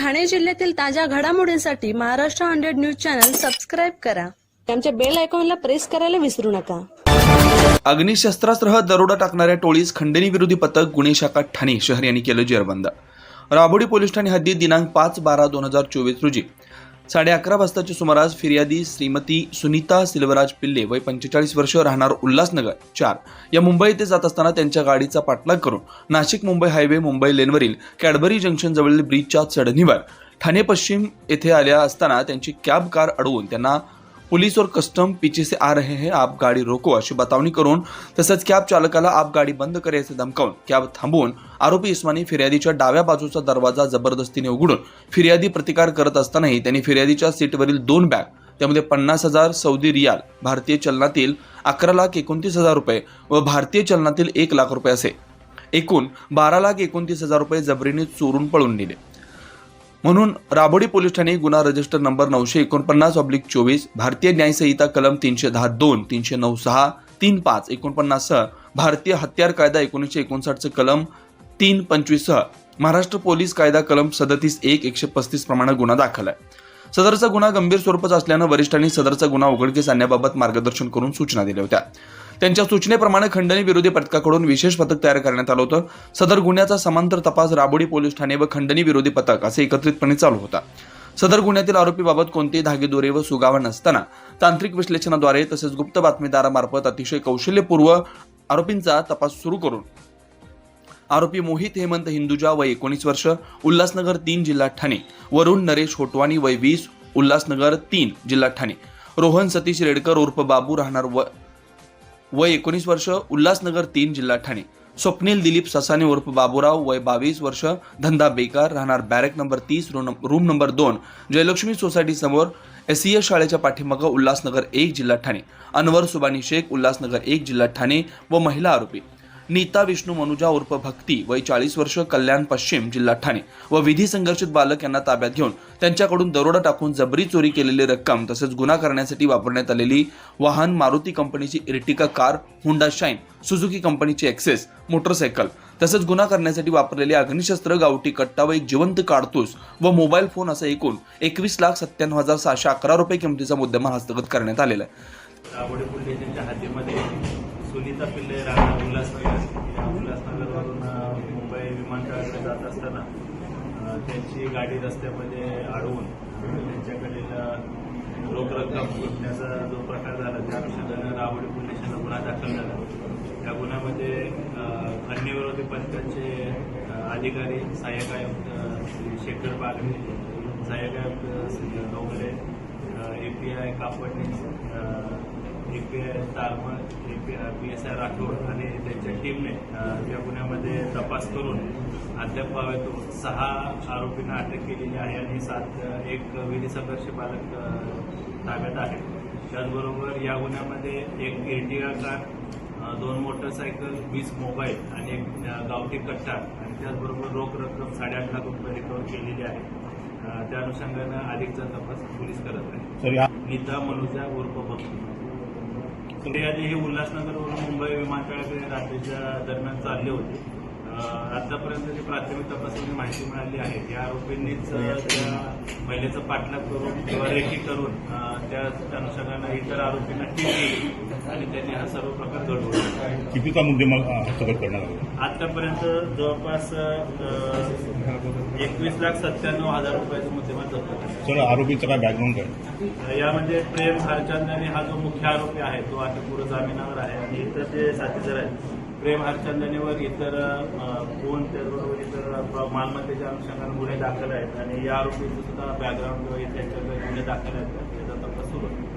ठाणे जिल्ह्यातील ताज्या घडामोडींसाठी Maharashtra hundred news channel subscribe करा. आमच्या बेल आयकॉनला प्रेस करायला विसरू नका. अग्निशस्त्रासह दरोडा टाकणाऱ्या टोळीस खंडणी विरोधी पथक गुन्हे शाखा ठाणे शहर यांनी केलं जेरबंद. राबोडी पोलीस ठाणे हद्दीत दिनांक पाच बारा दोन हजार चोवीस रोजी साडे अकरा वाजताच्या सुमारास फिर्यादी श्रीमती सुनीता सिल्वराज पिल्ले वय पंचेचाळीस वर्ष राहणार उल्हासनगर चार या मुंबई येथे जात असताना त्यांच्या गाडीचा पाठलाग करून नाशिक मुंबई हायवे मुंबई लेनवरील कॅडबरी जंक्शन जवळील ब्रिजच्या चढणीवर ठाणे पश्चिम येथे आल्या असताना त्यांची कॅब कार अडवून त्यांना पुलिस और कस्टम पीछे से आ रहे हैं। आप गाडी रोको अशी बतावणी करून। तसंच कॅब चालकाला आप गाडी बंद करे असे धमकावून कॅब थांबवून आरोपी इस्मानी फिर्यादीच्या डाव्या बाजूचा दरवाजा जबरदस्तीने उघडून फिर्यादी प्रतिकार करत असतानाही त्यांनी फिर्यादीच्या सीटवरील दोन बॅग त्यामध्ये पन्नास हजार सौदी रियाल भारतीय चलनातील अकरा लाख एकोणतीस हजार रुपये व भारतीय चलनातील एक लाख रुपये असे. एकूण बारा लाख एकोणतीस हजार रुपये जबरीने चोरून पळून नेले. म्हणून राबोडी पोलीस ठाणे गुन्हा रजिस्टर नंबर नऊशे एकोणपन्नास ऑब्लिक चोवीस भारतीय न्यायसंहिता कलम तीनशे दहा दोन तीनशे नऊ सहा तीन पाच एकोणपन्नास सह भारतीय हत्यार कायदा एकोणीसशे एकोणसाठचे कलम तीन पंचवीस सह महाराष्ट्र पोलीस कायदा कलम सदतीस एक एकशे पस्तीस प्रमाणे गुन्हा दाखल आहे. सदरचा गुन्हा गंभीर स्वरूपाचा असल्यानं वरिष्ठांनी सदरचा गुन्हा उघडकीस आणण्याबाबत मार्गदर्शन करून सूचना दिल्या होत्या. त्यांच्या सूचनेप्रमाणे खंडणी विरोधी पथकाकडून विशेष पथक तयार करण्यात आलं होतं. सदर गुन्ह्याचा समांतर तपास राबोडी पोलीस ठाणे व खंडणी विरोधी पथक असे एकत्रितपणे चालू होता. सदर गुन्ह्यातील आरोपीबाबत कोणतेही धागेदोरे व सुगावा नसताना तांत्रिक विश्लेषणाद्वारे तसेच गुप्त बातमीदारामार्फत अतिशय कौशल्यपूर्व आरोपींचा तपास सुरू करून आरोपी मोहित हेमंत हिंदुजा वय एकोणीस वर्ष उल्हासनगर तीन जिल्हा ठाणे वरुण नरेश होटवाणी वय वीस उल्हासनगर तीन जिल्हा ठाणे रोहन सतीश रेडकर उर्फ बाबू राहणार व वय एकोणीस वर्ष उल्हासनगर तीन जिल्हा ठाणे. स्वप्नील दिलीप ससाने उर्फ बाबूराव वय बावीस वर्ष धंदा बेकार राहणार बॅरेक नंबर तीस रूम नंबर दोन जयलक्ष्मी सोसायटी समोर एस शाळेच्या पाठीमागं उल्हासनगर एक जिल्हा ठाणे. अनवर सुबानी शेख उल्हासनगर एक जिल्हा ठाणे व महिला आरोपी. नीता विष्णू मनुजा उर्फ भक्ती वय चाळीस वर्ष कल्याण पश्चिम जिल्हा ठाणे व विधी संघर्षित बालक यांना ताब्यात घेऊन त्यांच्याकडून दरोडा टाकून जबरी चोरी केलेली रक्कम तसेच गुन्हा करण्यासाठी वापरण्यात आलेली वाहन मारुती कंपनीची Ertiga car Honda Shine Suzuki कंपनीची एक्सेस मोटरसायकल तसंच गुन्हा करण्यासाठी वापरलेले अग्निशस्त्र गावठी कट्टा व एक जिवंत काडतूस व मोबाईल फोन असं एकूण एकवीस लाख सत्त्याण्णव हजार सहाशे अकरा रुपये किमतीचा मुद्देमाल हस्तगत करण्यात आलेला आहे. सुनीता पिल्ले राहणार उल्हासनगर या उल्हासनगरवरून मुंबई विमानतळाकडे जात असताना त्यांची गाडी रस्त्यामध्ये अडवून त्यांच्याकडील रोख रक्कम लुटण्याचा जो प्रकार झाला त्या अनुषंगानं रावडी पोलीस स्टेशनला गुन्हा दाखल झाला. त्या गुन्ह्यामध्ये अन्यविरोधी पथकाचे अधिकारी सहाय्यक आयुक्त श्री शेखर बागडे सहाय्यक आयुक्त Shri Dongre A P I Kapadni A P I Tarmal A P P S I Rathod आणि त्यांच्या टीमने या गुन्ह्यामध्ये तपास करून अद्याप तो सहा आरोपींना अटक केलेली आहे आणि सात एक विधी संघर्ष बालक ताब्यात आहे. त्याचबरोबर या गुन्ह्यामध्ये एक एर्टिगा कार दोन मोटरसायकल वीस मोबाईल आणि एक गावठी कट्टा आणि त्याचबरोबर रोख रक्कम साडेआठ लाख रुपये रिकवर केलेली आहे. त्या अनुषंगानं अधिकचा तपास पोलीस करत आहे नीता मनुजा उर्फ भक्ती फिर्यादी हे उल्हासनगरवरून मुंबई विमानतळाकडे रात्रीच्या दरम्यान चालले होते. आतापर्यंत जी प्राथमिक तपासाची माहिती मिळाली आहे या आरोपींनीच त्या महिलेचा पाठलाग करून किंवा रेकी करून त्या अनुषंगानं इतर आरोपींना टीप आणि त्यांनी हा सर्व प्रकार घडवला कितीचा मुद्देमाल हस्तगत आला आतापर्यंत जवळपास एकवीस लाख सत्त्याण्णव हजार रुपयाचा मुद्देमाल जप्त सर आरोपीचा काय बॅकग्राऊंड काय? यामध्ये प्रेम हरचंदनी हा जो मुख्य आरोपी आहे तो अटकपूर्व जामिनावर आहे आणि इतर जे साथीदार आहेत. प्रेम हरचंदनेवर इतर फोन त्याचबरोबर इतर मालमत्तेच्या अनुषंगाने गुन्हे दाखल आहेत आणि या आरोपीचं सुद्धा बॅकग्राऊंड किंवा त्यांच्याकडे गुन्हे दाखल आहेत. त्याचा तपास सुरू आहे.